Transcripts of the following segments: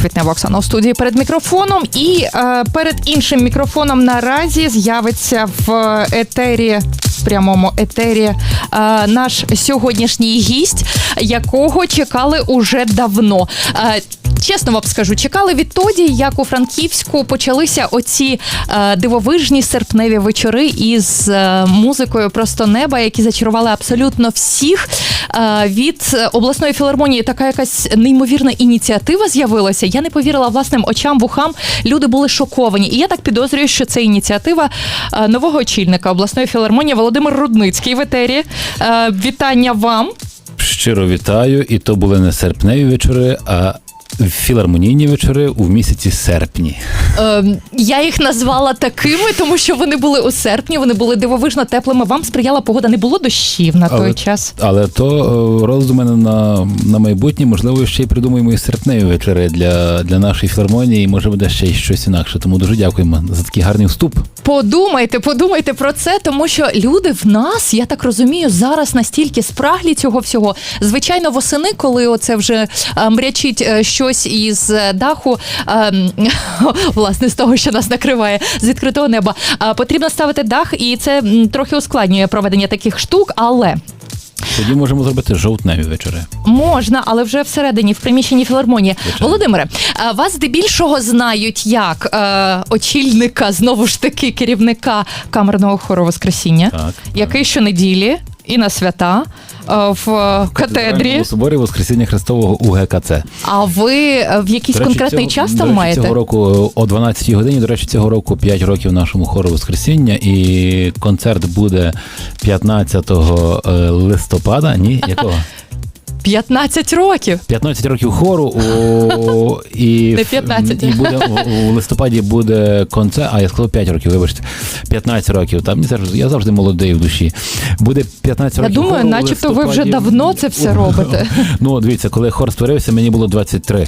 Квітнева Оксана у студії перед мікрофоном. І е, перед іншим мікрофоном наразі з'явиться в етері. В прямому етері е, наш сьогоднішній гість, якого чекали уже давно. Е, Чесно вам скажу, чекали відтоді, як у Франківську почалися оці е, дивовижні серпневі вечори із е, музикою просто неба, які зачарували абсолютно всіх. Е, від обласної філармонії така якась неймовірна ініціатива з'явилася. Я не повірила власним очам, вухам. Люди були шоковані. І я так підозрюю, що це ініціатива е, нового очільника обласної філармонії Володимир Рудницький в етері. Е, вітання вам. Щиро вітаю, і то були не серпневі вечори, а філармонійні вечори у місяці серпні. Е, я їх назвала такими, тому що вони були у серпні, вони були дивовижно теплими. Вам сприяла погода, не було дощів на той Але- час. Але то е, роздуми на, на майбутнє, можливо, ще й придумаємо і серпневі вечори для, для нашої філармонії, може буде ще й щось інакше. Тому дуже дякуємо за такий гарний вступ. Подумайте, подумайте про це, тому що люди в нас, я так розумію, зараз настільки спраглі цього всього. Звичайно, восени, коли оце вже мрячить е, щось із е, даху, е, власне, з того, що нас накриває з відкритого неба, е, потрібно ставити дах, і це трохи ускладнює проведення таких штук, але. Тоді можемо зробити жовтневі вечори. Можна, але вже всередині, в приміщенні філармонії. Володимире, е, вас здебільшого знають як е, очільника, знову ж таки, керівника камерного хору Воскресіння, Так. який щонеділі і на свята е, в катедрі. У соборі Воскресіння Христового УГКЦ. А ви е, в якийсь речі, конкретний цього- час там речі, маєте? Цього року о 12-й годині. До речі, цього року 5 років нашому хору Воскресіння, і концерт буде 15 е, листопада. Ні, якого? 15 років. 15 років хору у, і, Не 15. і буде у, листопаді буде концерт. А я сказав 5 років, вибачте. 15 років. Там я завжди молодий в душі. Буде 15 років. Я думаю, хору начебто ви вже давно це все робите. Ну, дивіться, коли хор створився, мені було 23.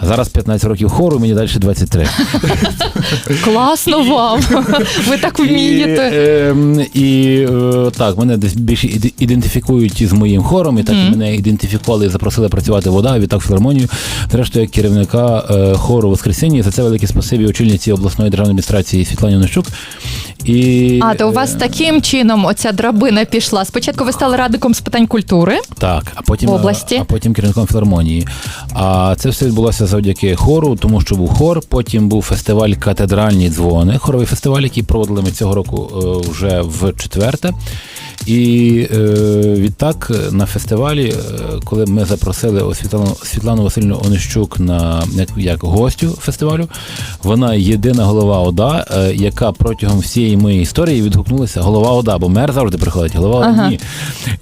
А зараз 15 років хору, мені далі 23. Класно вам. Ви так вмієте. ем, і е, так, мене десь більше ідентифікують із моїм хором, і так мене ідентифікували і запросили працювати вода, відтак філармонію. Зрештою, як керівника е, хору Воскресіння. За це велике спасибі очільниці обласної державної адміністрації Світлані Онищук. І, А, то у вас е, таким чином оця драбина пішла. Спочатку ви стали радиком з питань культури. Так, а потім, В області? а потім керівником філармонії. А це все відбулося завдяки хору, тому що був хор. Потім був фестиваль Катедральні дзвони, хоровий фестиваль, який проводили ми цього року е, вже в четверте. І е, відтак на фестивалі, е, коли ми запросили Світлану, Світлану Васильівну Онищук на як, як гостю фестивалю, вона єдина голова ОДА, е, яка протягом всієї моєї історії відгукнулася голова ОДА, бо мер завжди приходить, голова ОДА Ага. ні.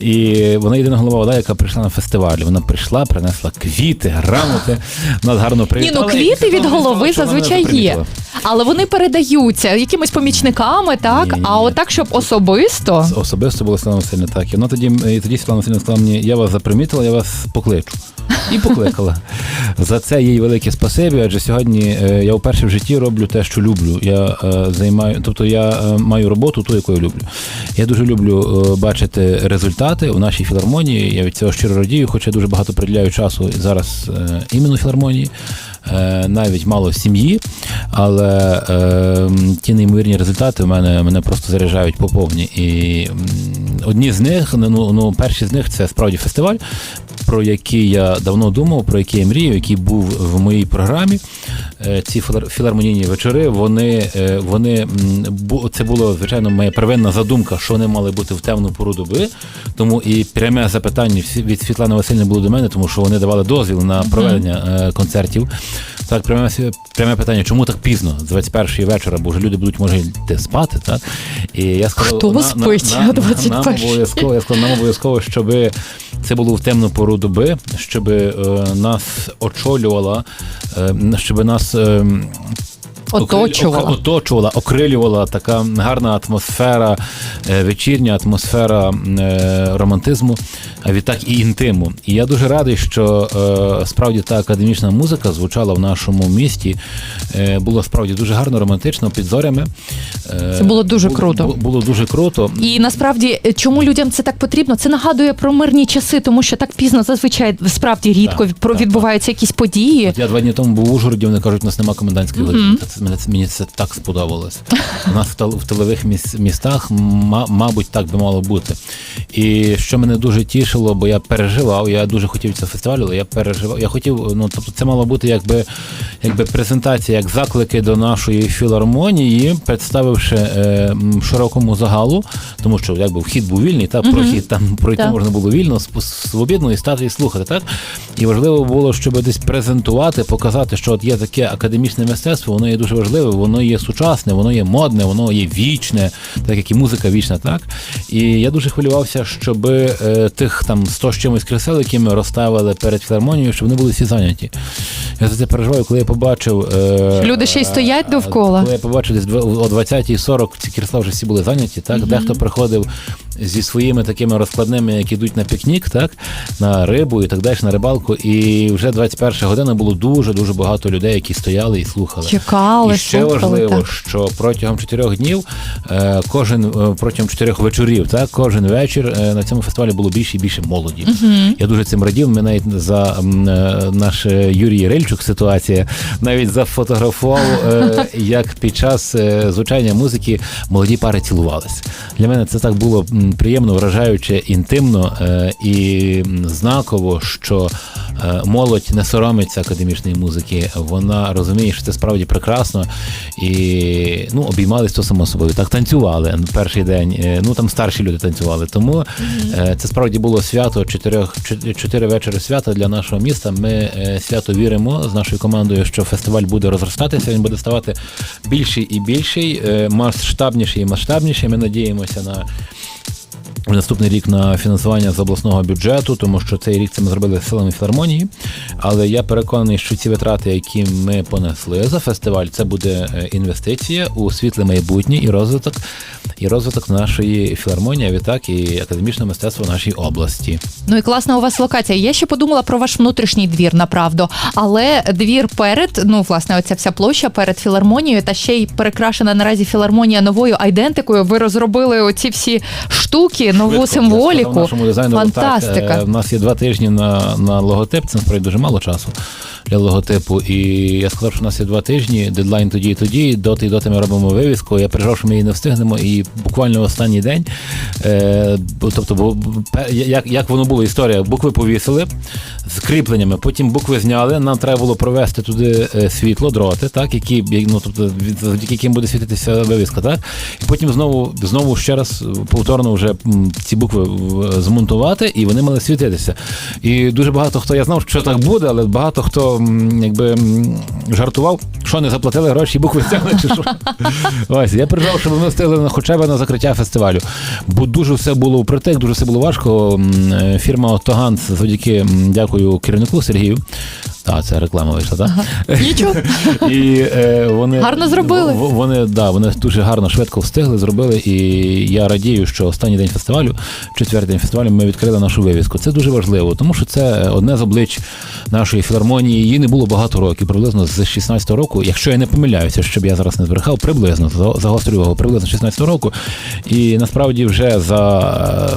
І вона єдина голова ОДА, яка прийшла на фестиваль. Вона прийшла, принесла квіти, грамоти, нас гарно Ні, ну квіти від голови сказала, зазвичай є. Але вони передаються якимись помічниками, так? Ні-ні-ні. А отак, щоб особисто. Особисто була Світлана Васильівна так. І вона тоді, і тоді Світлана Васильівна сказала мені, я вас запримітила, я вас покличу. І покликала. За це їй велике спасибі, адже сьогодні е, я вперше в житті роблю те, що люблю. Я е, займаю, тобто я е, маю роботу, ту, яку я люблю. Я дуже люблю бачити результати у нашій філармонії. Я від цього щиро радію, хоча дуже багато приділяю часу зараз іменно філармонії. Е, Навіть мало сім'ї, але е, ті неймовірні результати в мене мене просто заряджають по повні. І одні з них, ну, ну перші з них це справді фестиваль, про який я давно думав, про який я мрію, який був в моїй програмі. Е, Ці філар- філармонійні вечори, вони, вони це була звичайно моя первинна задумка, що вони мали бути в темну пору доби. Тому і пряме запитання від Світлани Васильівни було до мене, тому що вони давали дозвіл на проведення концертів. Так, пряме, пряме питання, чому так пізно, з 21-ї вечора, бо вже люди будуть може йти спати, так? І я сказав, Хто спить На, 21-й? Нам обов'язково, я сказав, нам обов'язково, щоб це було в темну пору доби, щоб е, нас очолювала, е, щоб нас. е, Оточувала. Окриль- оточувала, окрилювала така гарна атмосфера, е, вечірня атмосфера е, романтизму, а відтак і інтиму. І я дуже радий, що е, справді та академічна музика звучала в нашому місті. Було справді дуже гарно, романтично, під зорями. Це було дуже круто. бу- Було дуже круто. І насправді, чому людям це так потрібно? Це нагадує про мирні часи, тому що так пізно зазвичай справді рідко Так, про так, відбуваються якісь події. От я два дні тому був в Ужгороді, вони кажуть, у нас нема комендантської години. Та це- Мені, це- мені це так сподобалось. У нас в, тилових містах, мабуть, так би мало бути. І що мене дуже тішило, бо я переживав, я дуже хотів цього фестивалю, але я переживав. Я хотів, ну тобто, це мало бути якби, якби презентація, як заклики до нашої філармонії, представивши е, широкому загалу, тому що якби вхід був вільний, та прохід там пройти Так. можна було вільно, свобідно і стати і слухати. Так і важливо було, щоб десь презентувати, показати, що от є таке академічне мистецтво, воно є дуже важливе, воно є сучасне, воно є модне, воно є вічне, так як і музика вічна, так. І я дуже хвилювався, щоб е, тих там 100 з чимось кресел, які ми розставили перед філармонією, щоб вони були всі зайняті. Я за це переживаю, коли я побачив. Е, Люди ще й стоять е, довкола. Коли я побачив десь о 20.40 ці крісла вже всі були зайняті, так. Дехто приходив зі своїми такими розкладними, які йдуть на пікнік, так, на рибу і так далі, на рибалку. І вже 21 година було дуже дуже багато людей, які стояли і слухали. Чекали, І ще слухали, важливо, так. що протягом чотирьох днів, е, кожен е, протягом чотирьох вечорів, так кожен вечір е, на цьому фестивалі було більше і більше молоді. Я дуже цим радів. Ми навіть за наш Юрій Рильчук ситуація навіть зафотографував, як під час звучання музики молоді пари цілувались. Для мене це так було приємно, вражаюче, інтимно е, і знаково, що е, молодь не соромиться академічної музики. Вона розуміє, що це справді прекрасно. І ну, обіймались то само собою. Так танцювали на перший день. Е, Ну там старші люди танцювали. Тому це справді було свято чотирьох чотири вечори свята для нашого міста. Ми свято віримо з нашою командою, що фестиваль буде розростатися. Він буде ставати більший і більший, масштабніший і масштабніший. Ми надіємося на. Наступний рік на фінансування з обласного бюджету, тому що цей рік це ми зробили силами філармонії. Але я переконаний, що ці витрати, які ми понесли за фестиваль, це буде е, інвестиція у світле майбутнє і розвиток, і розвиток нашої філармонії, а відтак і академічного мистецтва в нашій області. Ну і класна у вас локація. Я ще подумала про ваш внутрішній двір, направду. Але двір перед, ну власне, оця вся площа перед філармонією, та ще й перекрашена наразі філармонія новою айдентикою. Ви розробили оці всі штуки, нову Швидко. Символіку. нашому Фантастика. Так, е, нас є два тижні на, на логотип, це насправді дуже мало часу для логотипу. І я сказав, що в нас є два тижні, дедлайн тоді і тоді, доти і доти ми робимо вивіску. Я переживав, що ми її не встигнемо. І буквально останній день, е, тобто, бо, як, як воно було, історія, букви повісили з кріпленнями, потім букви зняли. Нам треба було провести туди е, світло, дроти, так, які, ну, тобто, завдяки яким буде світитися вивіска, так? І потім знову, знову ще раз повторно вже ці букви змонтувати, і вони мали світитися. І дуже багато хто, я знав, що так буде, але багато хто якби жартував, що не заплатили гроші, і букви стягли чи що. Ось, я прижав, щоб ми встигли на хоча б на закриття фестивалю. Бо дуже все було впритик, дуже все було важко. Е, Фірма Отоганс, завдяки дякую керівнику Сергію. Так, це реклама вийшла, так? Нічого. І е, вони Гарно зробили. Вони да, вони дуже гарно, швидко встигли, зробили. І я радію, що останній день фестивалю, четвертий день фестивалю, ми відкрили нашу вивіску. Це дуже важливо, тому що це одне з облич нашої філармонії. Її не було багато років, приблизно з 16-го року. Якщо я не помиляюся, щоб я зараз не збрехав, приблизно за- загострюю його, приблизно з 16-го року. І насправді вже за,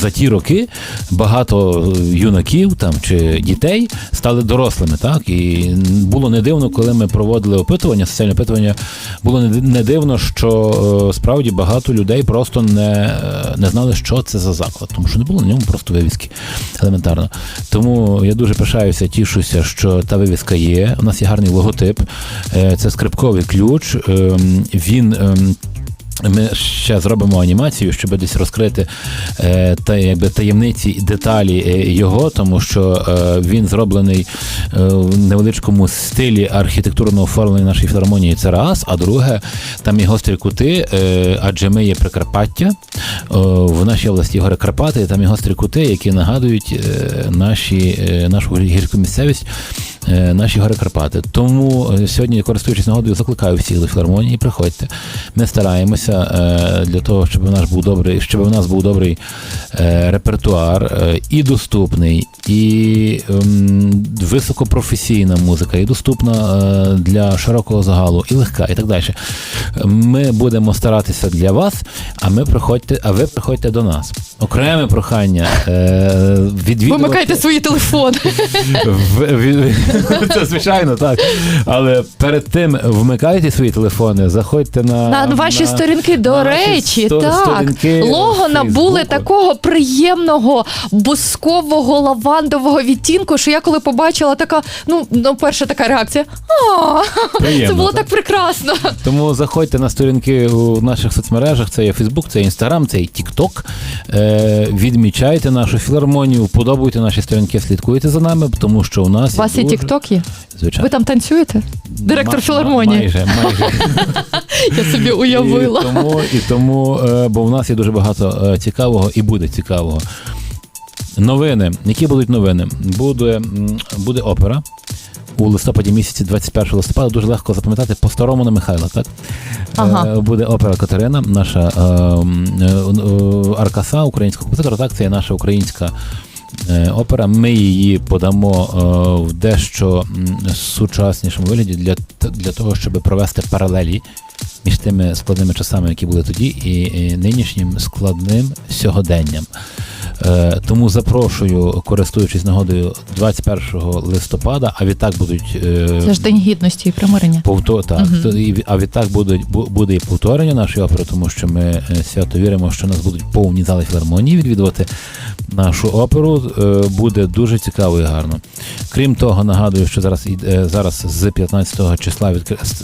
за ті роки багато юнаків там чи дітей стали дорослими, так і було не дивно, коли ми проводили опитування, соціальне опитування. Було не дивно, що е, справді багато людей просто не, е, не знали, що це за заклад, тому що не було на ньому просто вивіски елементарно. Тому я дуже пишаюся, тішуся, що та вивіска є. У нас є гарний логотип. Е, Це скрипковий ключ. Ем, Він. Ми ще зробимо анімацію, щоб десь розкрити е, та, якби, таємниці і деталі е, його, тому що е, він зроблений е, в невеличкому стилі архітектурного оформлення нашої філармонії. Це раз. А друге, там є гострі кути, е, адже ми є Прикарпаття. Е, в нашій області гори Карпати, там є гострі кути, які нагадують наші, нашу гірську місцевість. Е, наші гори Карпати. Тому е, сьогодні, користуючись нагодою, закликаю всіх до філармонії. Приходьте. Ми стараємося е, для того, щоб у нас був добрий, щоб у нас був добрий репертуар і доступний, і ем, високопрофесійна музика, і доступна для широкого загалу, і легка, і так далі. Ми будемо старатися для вас, а ми приходьте, а ви приходьте до нас. Окреме прохання відвідувати... Вимикайте свої телефони. Це звичайно так. Але перед тим вмикайте свої телефони, заходьте на, На ваші сторінки, до на наші речі, сто- так. сторінки Лого набули такого приємного бускового лавандового відтінку, що я коли побачила така, ну, ну перша така реакція. А, Приємно, це було так? прекрасно. Тому заходьте на сторінки у наших соцмережах. Це є Фейсбук, це є Інстаграм, це є Тікток. Е, відмічайте нашу філармонію, вподобуйте наші сторінки, слідкуйте за нами, тому що у нас У вас є дуже- тікток є? Звичайно. Ви там танцюєте? Директор Ма- філармонії. Майже, майже. Я собі уявила. І тому, і тому е, бо в нас є дуже багато е, цікавого і буде цікавого. Новини. Які будуть новини? Буде, м, буде опера. У листопаді місяці, 21 листопада, дуже легко запам'ятати по старому на Михайла, так? Ага. Е, Буде опера Катерина, наша е, м, е, е, Аркаса, українського композитора. Так, це є наша українська опера. Ми її подамо е, в дещо сучаснішому вигляді для, для того, щоб провести паралелі між тими складними часами, які були тоді, і, нинішнім складним сьогоденням. Е, тому запрошую, користуючись нагодою 21 листопада, а відтак будуть е, Це ж день гідності і примирення. Повтор, так, і- а відтак буде, бу- буде і повторення нашої опери, тому що ми е, свято віримо, що нас будуть повні зали філармонії відвідувати нашу оперу. Буде дуже цікаво і гарно. Крім того, нагадую, що зараз зараз з 15 числа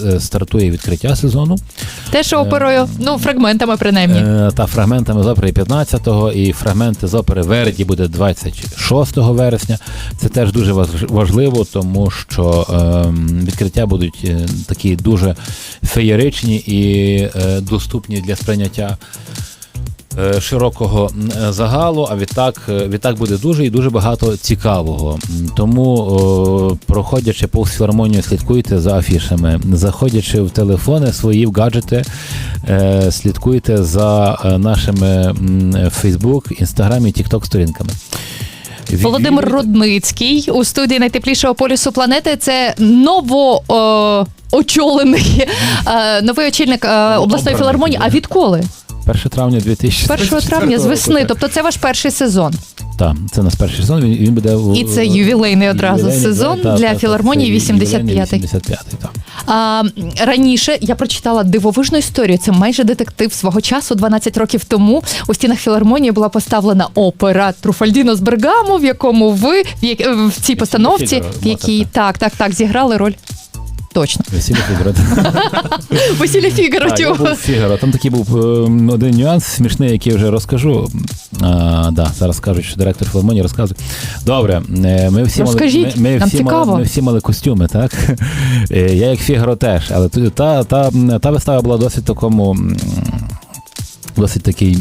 е, стартує відкриття сезону. Теж оперою, ну, фрагментами принаймні. Е, Та фрагментами з опери 15-го і фрагменти з опери Верді буде 26 вересня. Це теж дуже важ- важливо, тому що ем, відкриття будуть е, такі дуже феєричні і е, доступні для сприйняття. Е, Широкого е, загалу, а відтак, е, відтак буде дуже і дуже багато цікавого. Тому, проходячи повз філармонію, слідкуйте за афішами, заходячи в телефони свої, в гаджети, слідкуйте за нашими Фейсбук, Інстаграм і Тікток сторінками. Володимир Рудницький у студії найтеплішого полюсу планети. Це ново очолений новий очільник е, обласної філармонії. А відколи? 1 травня 2024 1 травня з весни. Тобто це ваш перший сезон. Так, це наш перший сезон. Він, він буде І це ювілейний одразу ювілейний, сезон да, для та, та, філармонії 85-й. 85-й, так. А, раніше я прочитала дивовижну історію. Це майже детектив свого часу. 12 років тому у стінах філармонії була поставлена опера Труфальдіно з Бергамо, в якому ви в, як- в цій постановці, в якій так, так, так зіграли роль. Точно. Весілля Фігара. Весілля Фігаро. А, я був Фігаро. Там такий був е, один нюанс смішний, який вже розкажу. А, да, зараз кажуть, що директор філармонії розказує. Добре, е, ми всі Розкажіть, мали, ми, ми всі мали, ми всі мали костюми, так? Е, Я як Фігаро теж, але та, та, та вистава була досить такому. Досить такій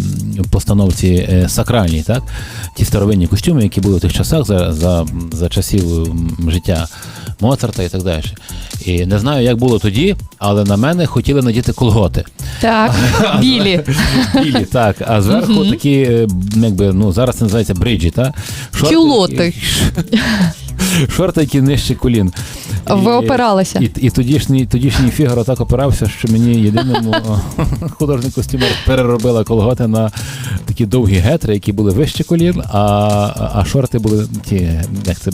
постановці е, сакральній, так? Ті старовинні костюми, які були в тих часах за, за, за часів життя Моцарта і так далі. І не знаю, як було тоді, але на мене хотіли надіти колготи. Так, білі. Білі, так. А зверху такі, якби, ну, зараз це називається бриджі, так? Кюлоти. Шорти, які нижче колін. Ви І- опиралися. І, і тодішній, тодішній Фігаро так опирався, що мені єдиному о, художник костюмер переробила колготи на такі довгі гетри, які були вище колін, а, а шорти були ті, як це,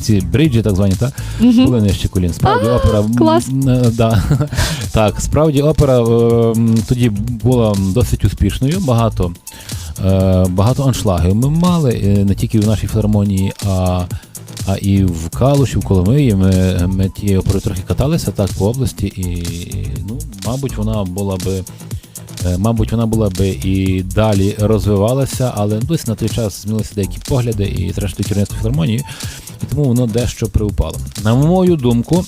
ці бриджі, так звані, так? були нижче колін. Справді опера. клас. Да. Так, справді опера е, тоді була досить успішною. Багато, е, багато аншлагів ми мали е, не тільки в нашій філармонії, а, а і в Калуші, в Коломиї. Ми, ми оперою трохи каталися так по області, і ну, мабуть, вона була би. е, Мабуть, вона була би і далі розвивалася, але досі на той час змінилися деякі погляди і, зрештою, керівництво філармонії, і тому воно дещо приупало. На мою думку,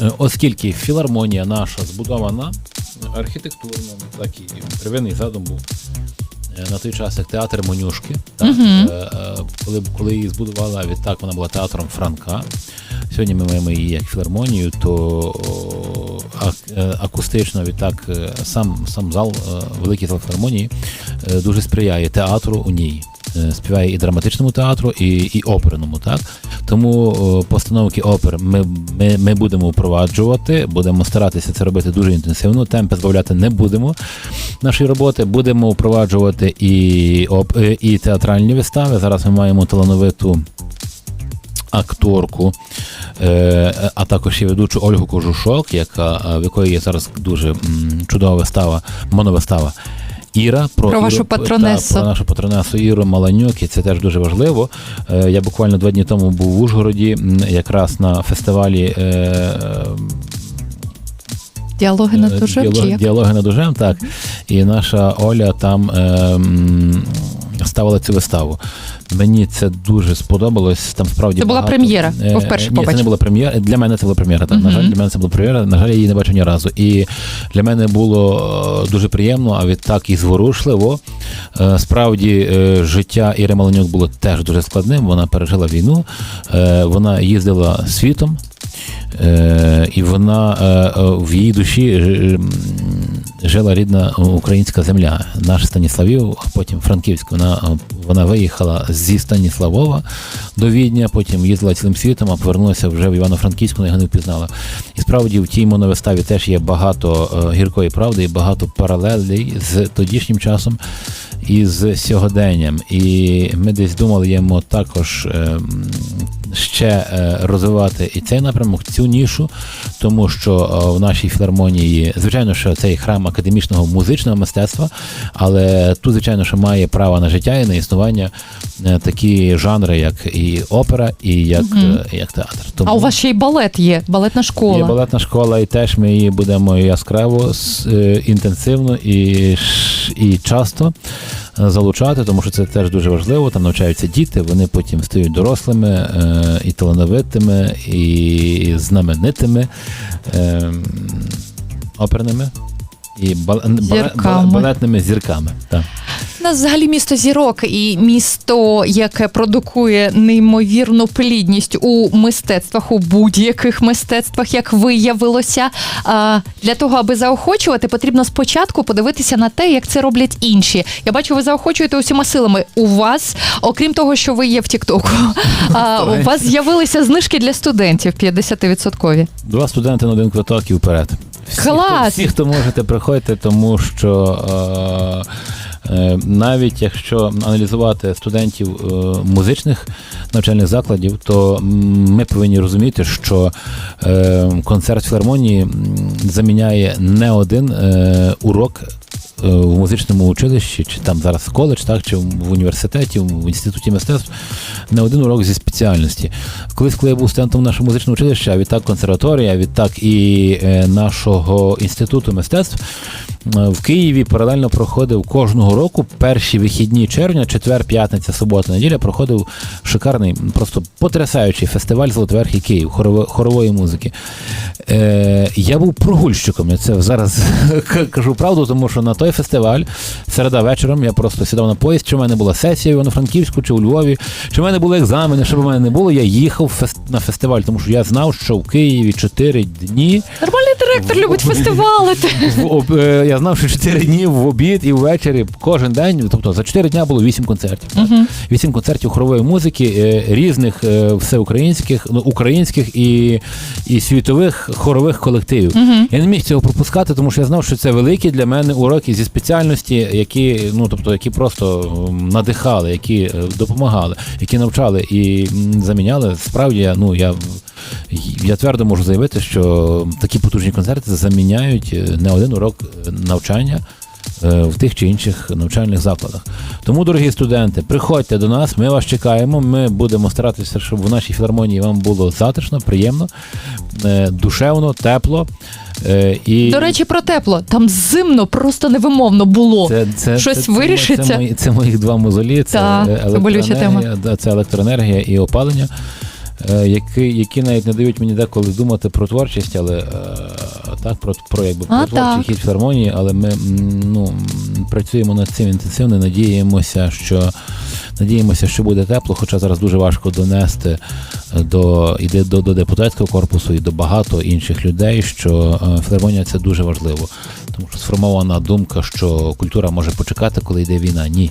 Е, Оскільки філармонія наша збудована архітектурно, так і первинний задум був на той час як театр Монюшки. Так, е, е, коли, коли її збудували, а відтак вона була театром Франка. Сьогодні ми маємо її як філармонію, то е, акустично відтак е, сам, сам зал великій філармонії е, дуже сприяє театру у ній. Е, Співає і драматичному театру, і, і оперному, так тому постановки опер ми, ми, ми будемо впроваджувати, будемо старатися це робити дуже інтенсивно. Темпи збавляти не будемо нашої роботи. Будемо впроваджувати і, оп, е, і театральні вистави. Зараз ми маємо талановиту акторку, е, а також і ведучу Ольгу Кожушок, яка в якої є зараз дуже чудова вистава, моновистава. Іра про, Про вашу Іру- патронесу. та, про нашу патронесу Іру Маланюк, і це теж дуже важливо. Е, Я буквально два дні тому був в Ужгороді, якраз на фестивалі. Е, е, Діалоги на дужем. діалог- Діалоги над дужем, так. І наша Оля там е, м, ставила цю виставу. Мені це дуже сподобалось. Там справді Це була багато- прем'єра? Е, вперше Ні, це не була прем'єра. Для мене це була прем'єра. Так. На жаль, для мене це була прем'єра. На жаль, я її не бачив ні разу. І для мене було е, дуже приємно, а відтак і зворушливо. Е, Справді, життя Іри Маленюк було теж дуже складним. Вона пережила війну, вона їздила світом. І вона в її душі жила рідна українська земля, наш Станіславів, а потім Франківськ. Вона, вона виїхала зі Станіславова до Відня, потім їздила цілим світом, а повернулася вже в Івано-Франківську, вона його не впізнала. І справді в тій моновиставі теж є багато е, гіркої правди і багато паралелей з тодішнім часом і з сьогоденням. І ми десь думали йому також. е, Ще е, розвивати і цей напрямок, цю нішу, тому що е, в нашій філармонії, звичайно, що це є храм академічного музичного мистецтва, але тут, звичайно, що має право на життя і на існування такі жанри, як і опера, і як, е, як театр. Тому А у вас ще й балет є, балетна школа. Є балетна школа, і теж ми її будемо яскраво, інтенсивно і, і часто залучати, тому що це теж дуже важливо. Там навчаються діти, вони потім стають дорослими е, і талановитими, і знаменитими е, оперними. І бал- Зірками. балетними зірками. Так. У нас взагалі місто зірок і місто, яке продукує неймовірну плідність у мистецтвах, у будь-яких мистецтвах, як виявилося. А, Для того, аби заохочувати, потрібно спочатку подивитися на те, як це роблять інші. Я бачу, ви заохочуєте усіма силами. У вас, окрім того, що ви є в Тіктоку, у вас з'явилися знижки для студентів 50%. Два студенти на один квиток і вперед. Всі, Клас! Хто, всі, хто можете, приходьте, тому що е, е, навіть якщо аналізувати студентів е, музичних навчальних закладів, то ми повинні розуміти, що е, концерт філармонії заміняє не один урок. Е, В музичному училищі, чи там зараз коледж, так, чи в університеті, в інституті мистецтв, не один урок зі спеціальності. Колись, коли я був студентом нашого музичного училища, а відтак консерваторія, відтак і е, нашого інституту мистецтв е, в Києві паралельно проходив кожного року перші вихідні червня, четвер, п'ятниця, субота, неділя проходив шикарний, просто потрясаючий фестиваль Золотоверхий Київ хорової музики. Е, я був прогульщиком, я це зараз кажу правду, тому що на той фестиваль середа вечором я просто сідав на поїзд, чи в мене була сесія в Івано-Франківську, чи у Львові, чи в мене були екзамени, що б в мене не було, я їхав на фестиваль, тому що я знав, що в Києві 4 дні. Нормальний директор любить. В, об- е, я знав, що 4 дні в обід і ввечері кожен день, тобто за 4 дня було 8 концертів. Мгм. Вісім концертів хорової музики е, різних е, всеукраїнських, ну, українських і, і світових хорових колективів. Мгм. Я не міг цього пропускати, тому що я знав, що це великі для мене уроки зі спеціальності, які ну тобто, які просто надихали, які е, допомагали, які навчали і заміняли. Справді, ну я. Я твердо можу заявити, що такі потужні концерти заміняють е, не один урок е, навчання в тих чи інших навчальних закладах. Тому, дорогі студенти, приходьте до нас, ми вас чекаємо. Ми будемо старатися, щоб в нашій філармонії вам було затишно, приємно, душевно, тепло. Е, І До речі, про тепло. Там зимно, просто невимовно було. це, це, щось це, це, вирішиться? Це, мої, це моїх два мозолі, це, Та, е, це електроенергія, да, це електроенергія і опалення, е, які, які навіть не дають мені деколи думати про творчість, але е, так, про, про якби про творчий хід філармонії, але ми ну, працюємо над цим інтенсивно, надіємося, що надіємося, що буде тепло, хоча зараз дуже важко донести е, до, і де- до, до депутатського корпусу і до багато інших людей, що е, філармонія це дуже важливо. Тому що сформована думка, що культура може почекати, коли йде війна. Ні.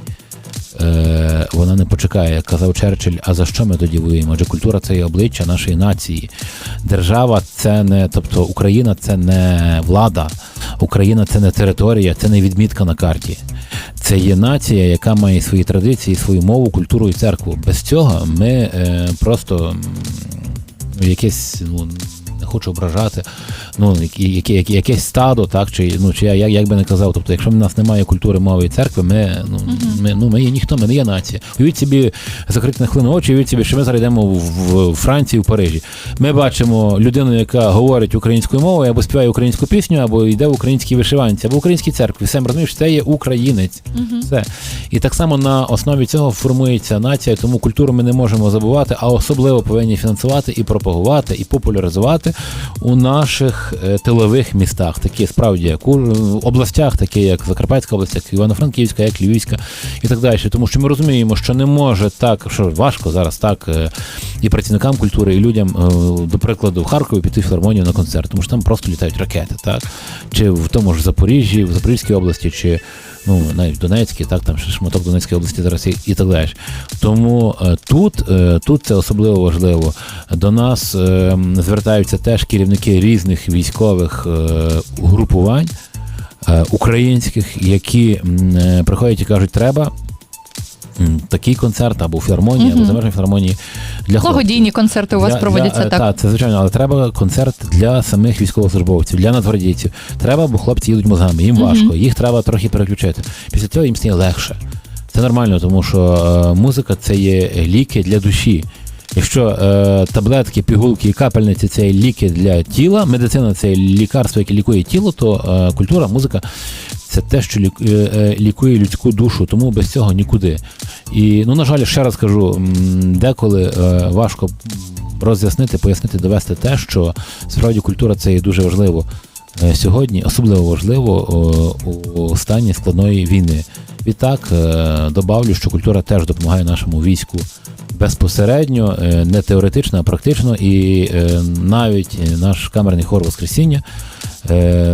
Е, вона не почекає, казав Черчилль, а за що ми тоді воюємо? Адже культура це є обличчя нашої нації. Держава це не, тобто Україна це не влада, Україна це не територія, це не відмітка на карті. Це є нація, яка має свої традиції, свою мову, культуру і церкву. Без цього ми е, просто якесь, ну хочу ображати, ну які- які- якесь стадо, так чи ну чи я як, як би не казав, тобто, якщо в нас немає культури, мови і церкви, ми ну ми ну ми є ніхто, ми не є нація. Уявіть собі закриті на хвилину очі, уявіть собі, що ми зараз йдемо в, в Франції, в Парижі. Ми бачимо людину, яка говорить українською мовою, або співає українську пісню, або йде в українській вишиванці, або в українській церкві. Все розумієш, це є українець. Все. І так само на основі цього формується нація, тому культуру ми не можемо забувати, а особливо повинні фінансувати і пропагувати, і популяризувати у наших е, тилових містах, такі справді як е, областях, такі як Закарпатська область, як Івано-Франківська, як Львівська і так далі. Тому що ми розуміємо, що не може так, що важко зараз так е, і працівникам культури, і людям, е, до прикладу, в Харкові піти в філармонію на концерт, тому що там просто літають ракети, так чи в тому ж Запоріжжі, в Запорізькій області, чи ну навіть в Донецькій, так там шматок Донецької області зараз і, і так далі. Тому тут, тут це особливо важливо. До нас е, звертаються теж керівники різних військових е, угрупувань. е, Українських, які е, приходять і кажуть, треба такий концерт або філармонії, або Мгм. замежної філармонії для. Благодійні концерти у вас Для- проводяться для, так. Так, це звичайно, але треба концерт для самих військовослужбовців, для нацгвардійців. Треба, бо хлопці їдуть мозгами, їм важко, їх треба трохи переключити. Після цього їм стає легше. Це нормально, тому що музика це є ліки для душі. Якщо е, таблетки, пігулки і капельниці це ліки для тіла, медицина це лікарство, яке лікує тіло, то е, культура, музика це те, що е, е, лікує людську душу, тому без цього нікуди. І ну, на жаль, ще раз кажу, деколи е, важко роз'яснити, пояснити, довести те, що справді культура це є дуже важливо. Е, Сьогодні особливо важливо у стані складної війни. Відтак добавлю, що культура теж допомагає нашому війську безпосередньо, е, не теоретично, а практично. І е, навіть е, наш камерний хор Воскресіння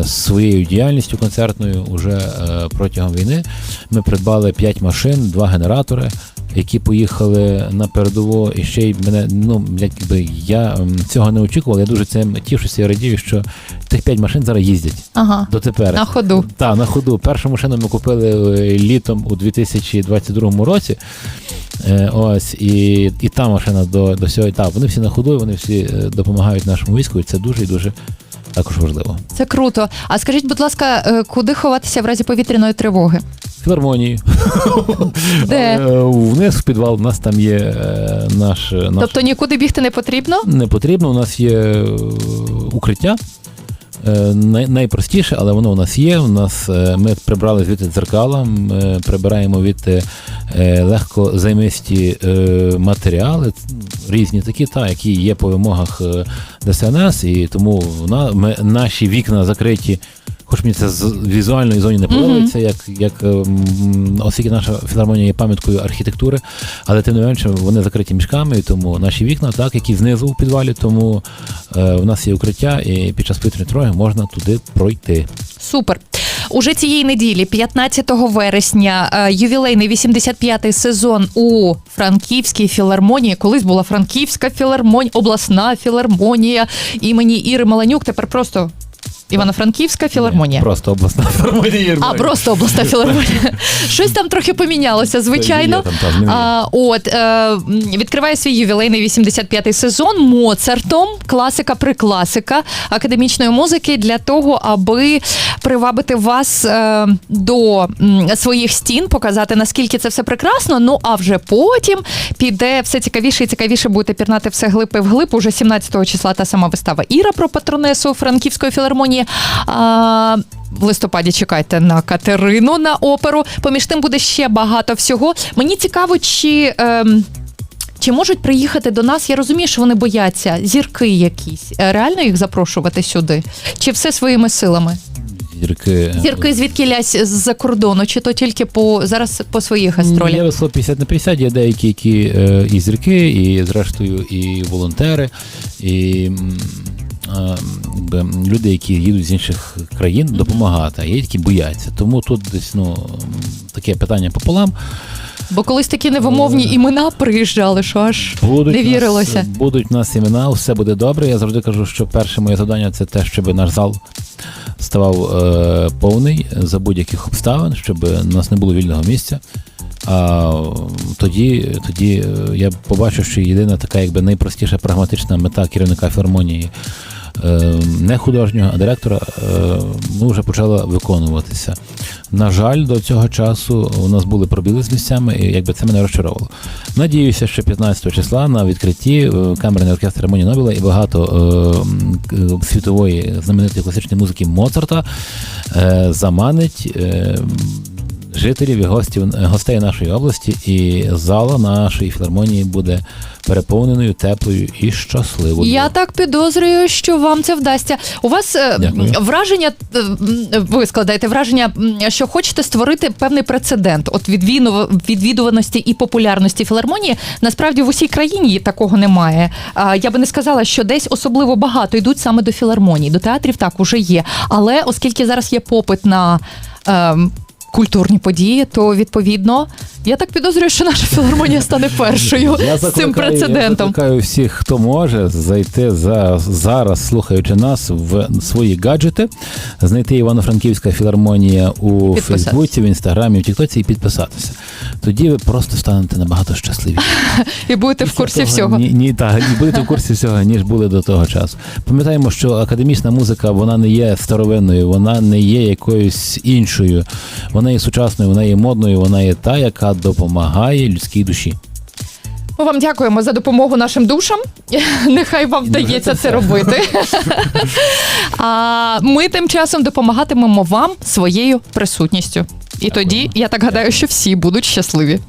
своєю діяльністю концертною уже е, протягом війни ми придбали 5 машин, 2 генератори. Які поїхали на передову, і ще й мене ну якби я цього не очікував. Я дуже цим тішуся і радію, що тих 5 машин зараз їздять Ага. дотепер. На ходу. Так, на ходу. Першу машину ми купили е, літом у 2022 році. Е, ось, і, і та машина до, до сьогодні. Так, вони всі на ходу, вони всі е, допомагають нашому війську, і це дуже і дуже також важливо. Це круто. А скажіть, будь ласка, куди ховатися в разі повітряної тривоги? Філармонії. Де? Вниз в підвал у нас там є е, наш, наш Тобто нікуди бігти не потрібно? не потрібно. У нас є е, укриття. Е, най- найпростіше, але воно у нас є. У нас ми прибрали звідти дзеркала, ми прибираємо від легко займисті е, матеріали, різні такі, та, які є по вимогах ДСНС, і тому вона, ми, наші вікна закриті. Хоч мені це з візуальної зоні не подобається, як, як ем, оскільки наша філармонія є пам'яткою архітектури, але тим не менше вони закриті мішками, і тому наші вікна, так, які знизу у підвалі, тому е, в нас є укриття, і під час повітряної тривоги можна туди пройти. Супер. Уже цієї неділі, 15 вересня, е, ювілейний 85-й сезон у Франківській філармонії. Колись була Франківська філармонія, обласна філармонія імені Іри Маланюк. Тепер просто Івано-Франківська філармонія. Просто обласна філармонія. А, просто обласна філармонія. Щось там трохи помінялося, звичайно. Є там, та, зміни. А, от е, відкриває свій ювілейний 85-й сезон Моцартом, класика при класика академічної музики для того, аби привабити вас е, до м, своїх стін, показати наскільки це все прекрасно. Ну а вже потім піде все цікавіше і цікавіше будете пірнати все глиб і вглиб. Уже 17 числа та сама вистава Іра про патронесу Франківської філармонії. А, в листопаді чекайте на Катерину на оперу. Поміж тим буде ще багато всього. Мені цікаво, чи. Ем, Чи можуть приїхати до нас? Я розумію, що вони бояться зірки якісь. Е, Реально їх запрошувати сюди? Чи все своїми силами? Зірки. Зірки звідки лясь з-за кордону, чи то тільки по зараз по своїх Я гастролях? вислов 50 на 50, є деякі, які е, і зірки, і зрештою і волонтери, і е, люди, які їдуть з інших країн допомагати, а є які бояться. Тому тут десь ну, таке питання пополам. Бо колись такі невимовні імена приїжджали, що аж Будуть не нас- вірилося. будуть в нас імена, все буде добре. Я завжди кажу, що перше моє завдання це те, щоб наш зал ставав е, повний за будь-яких обставин, щоб у нас не було вільного місця. А тоді, тоді е, я побачив, що єдина така, якби найпростіша прагматична мета керівника філармонії, е, не художнього, а директора, е, ну, вже почала виконуватися. На жаль, до цього часу у нас були пробіли з місцями, і якби це мене розчаровувало. Надіюся, що 15 числа на відкритті е, камерний оркестр Рамоні Нобіла і багато е, світової знаменитої класичної музики Моцарта е, заманить. Е, Жителів і гостів гостей нашої області, і зала нашої філармонії буде переповненою, теплою і щасливою. Я так підозрюю, що вам це вдасться. У вас е, Дякую. враження, е, ви складаєте враження, що хочете створити певний прецедент. От відвідуваності і популярності філармонії насправді в усій країні такого немає. Я би не сказала, що десь особливо багато йдуть саме до філармонії. До театрів так уже є. Але оскільки зараз є попит на. ем, Культурні події, то відповідно я так підозрюю, що наша філармонія стане першою Я з цим закликаю- Я прецедентом. закликаю всіх, хто може, зайти за зараз, слухаючи нас в свої гаджети, знайти Івано-Франківська філармонія у Фейсбуці, в Інстаграмі, в Тіктоці і підписатися. Тоді ви просто станете набагато щасливіші. І будете в курсі Того, всього. Ні, ні, так, і будете в курсі всього, ніж були до того часу. Пам'ятаємо, що академічна музика вона не є старовинною, вона не є якоюсь іншою. Вона є сучасною, вона є модною, вона є та, яка допомагає людській душі. Ми вам дякуємо за допомогу нашим душам. Нехай вам вдається це робити. А ми тим часом допомагатимемо вам своєю присутністю. І тоді я так гадаю, що всі будуть щасливі.